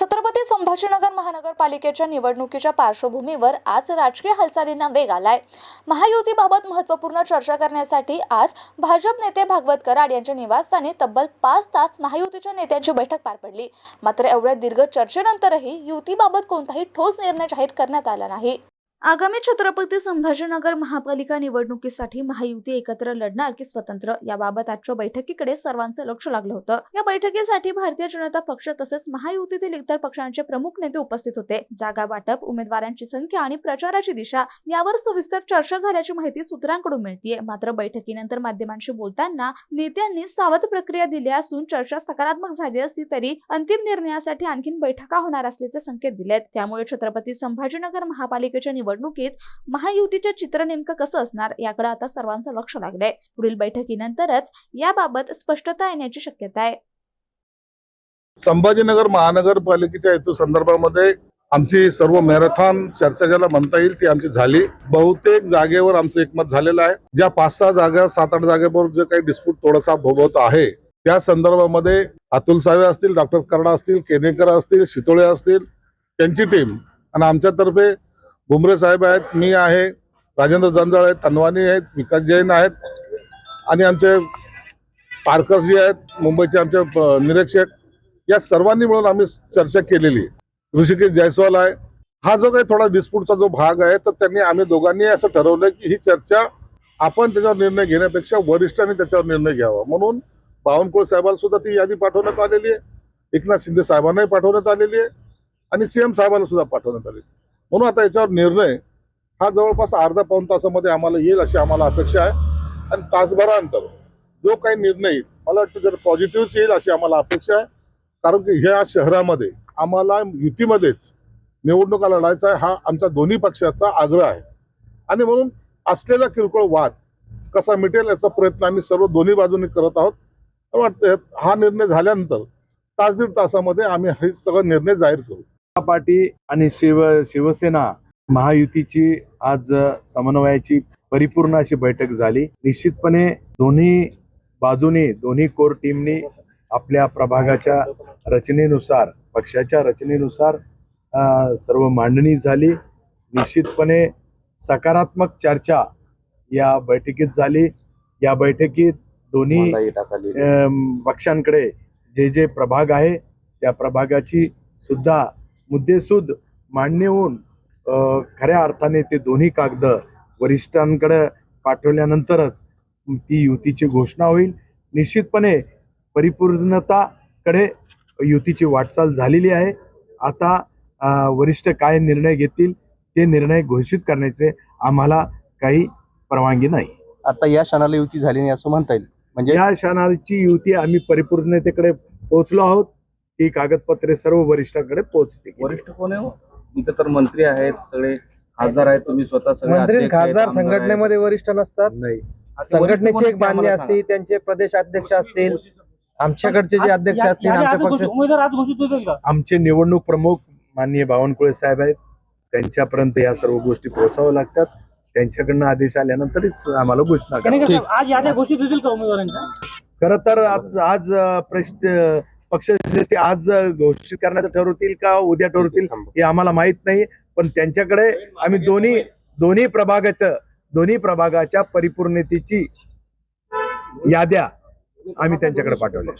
छत्रपती संभाजीनगर महानगरपालिकेच्या निवडणुकीच्या पार्श्वभूमीवर आज राजकीय हालचालींना वेग आलाय. महायुतीबाबत महत्त्वपूर्ण चर्चा करण्यासाठी आज भाजप नेते भागवत कराड यांच्या निवासस्थानी तब्बल पाच तास महायुतीच्या नेत्यांची बैठक पार पडली. मात्र एवढ्या दीर्घ चर्चेनंतरही युतीबाबत कोणताही ठोस निर्णय जाहीर करण्यात आला नाही. आगामी छत्रपती संभाजीनगर महापालिका निवडणुकीसाठी महायुती एकत्र लढणार की स्वतंत्र? याबाबत आजच्या बैठकीकडे सर्वांचं लक्ष लागलं होतं. या बैठकीसाठी भारतीय जनता पक्ष तसेच महायुतीतील इतर पक्षांचे प्रमुख नेते उपस्थित होते. जागा वाटप उमेदवारांची संख्या आणि प्रचाराची दिशा यावर सविस्तर चर्चा झाल्याची माहिती सूत्रांकडून मिळतीये. मात्र बैठकीनंतर माध्यमांशी बोलताना नेत्यांनी सावध प्रक्रिया दिली असून चर्चा सकारात्मक झाली असली तरी अंतिम निर्णयासाठी आणखी बैठका होणार असल्याचे संकेत दिलेत. त्यामुळे छत्रपती संभाजीनगर महापालिकेच्या निवडणुकीत महायुतीचे चित्र नेमकं कसं असणार याकडे आता सर्वांचं लक्ष लागलंय. पुढील बैठकीनंतरच याबाबत स्पष्टता येण्याची शक्यता आहे. संभाजीनगर महानगरपालिकेच्या हेतू संदर्भामध्ये आमची सर्व मॅरेथॉन चर्चा ज्याला म्हणता येईल ती आमची झाली. बहुतेक जागेवर आमचं एकमत झालेलं आहे. ज्या पाच सहा जागा सात आठ जागेवर जे काही डिस्प्यूट थोडासा भोगवत आहे त्या संदर्भामध्ये अतुल सावे असतील डॉक्टर कर्डा असतील केनेकर असतील शितोळे असतील त्यांची टीम आणि आमच्यातर्फे भुमरे साहेब आहेत मी आहे राजेंद्र जंजाळ आहेत तनवानी आहेत विकास जैन आहेत आणि आमचे पारकर जे आहेत मुंबईचे आमचे निरीक्षक या सर्वांनी मिळून आम्ही चर्चा केलेली आहे. ऋषिकेश जयस्वाल आहे. हा जो काही थोडा डिस्प्यूटचा जो भाग आहे तर त्यांनी आम्ही दोघांनी असं ठरवलं की ही चर्चा आपण त्याच्यावर निर्णय घेण्यापेक्षा वरिष्ठांनी त्याच्यावर निर्णय घ्यावा. म्हणून बावनकुळे साहेबांना सुद्धा ती यादी पाठवण्यात आलेली आहे. एकनाथ शिंदे साहेबांनाही पाठवण्यात आलेली आहे. आणि सीएम साहेबांना सुद्धा पाठवण्यात आलेली आहे. म्हणून आता याच्यावर निर्णय हा जवळपास अर्धा पाऊन तासामध्ये आम्हाला येईल अशी आम्हाला अपेक्षा आहे. आणि तासभरानंतर जो काही निर्णय येईल मला वाटतं जर पॉझिटिव्हच येईल अशी आम्हाला अपेक्षा आहे. कारण की ह्या शहरामध्ये आम्हाला युतीमध्येच निवडणुका लढायचा आहे हा आमच्या दोन्ही पक्षाचा आग्रह आहे. आणि म्हणून असलेला किरकोळ वाद कसा मिटेल याचा प्रयत्न आम्ही सर्व दोन्ही बाजूंनी करत आहोत. वाटतं हा निर्णय झाल्यानंतर तास दीड तासामध्ये आम्ही हे सगळं निर्णय जाहीर करू. पार्टी आणि शिव शिवसेना महायुतीची आज समन्वयाची परिपूर्ण अशी बैठक झाली. निश्चितपणे दोन्ही बाजूनी दोन्ही कोर टीमनी आपल्या प्रभागाच्या रचनेनुसार पक्षाच्या रचनेनुसार सर्व मांडणी झाली. निश्चितपणे सकारात्मक चर्चा या बैठकीत झाली. या बैठकीत दोन्ही पक्षांकडे जे जे प्रभाग आहे त्या प्रभागाची सुद्धा मुद्देसूद मांडणी होऊन खऱ्या अर्थाने ते दोन्ही कागद वरिष्ठांकडे पाठवल्यानंतरच ती युतीची घोषणा होईल. निश्चितपणे परिपूर्णताकडे युतीची वाटचाल झालेली आहे. आता वरिष्ठ काय निर्णय घेतील ते निर्णय घोषित करण्याचे आम्हाला काही परवानगी नाही. आता या क्षणाला युती झाली नाही असं म्हणता येईल. म्हणजे या क्षणाची युती आम्ही परिपूर्णतेकडे पोहोचलो आहोत. ती कागदपत्रे सर्व वरिष्ठांकडे पोहोचते वरिष्ठ कोण आहे हो? इथं तर मंत्री आहेत सगळे खासदार आहेत तुम्ही स्वतः सगळे मंत्री अध्यक्ष आहेत, खासदार आमदार आहेत. संघटनेमध्ये वरिष्ठ नसतात? नाही. आता वरिष्ठ संघटनेची एक ते मान्य आम्हाला असते त्यांचे प्रदेश अध्यक्ष असतील आमच्याकडचे जे अध्यक्ष असतील यादी आमच्या आज पक्ष घोषित- उमेदवार आज घोषित होतील का? आमचे निवडणूक प्रमुख माननीय बावनकुळे साहेब आहेत. त्यांच्यापर्यंत या सर्व गोष्टी पोहोचाव्या लागतात. त्यांच्याकडनं आदेश आल्यानंतरच आम्हाला घोषणा त्याने करा कसं आज याद्या घोषित होतील का उमेदवारांच्या? खरं तर आज आज अं, प्रश्न पक्षश्रेष्ठी आज घोषित करण्याचं ठरवतील का उद्या ठरवतील हे आम्हाला माहीत नाही. पण त्यांच्याकडे आम्ही दोन्ही दोन्ही प्रभागाचं दोन्ही प्रभागाच्या परिपूर्णतेची याद्या आम्ही त्यांच्याकडे पाठवल्या.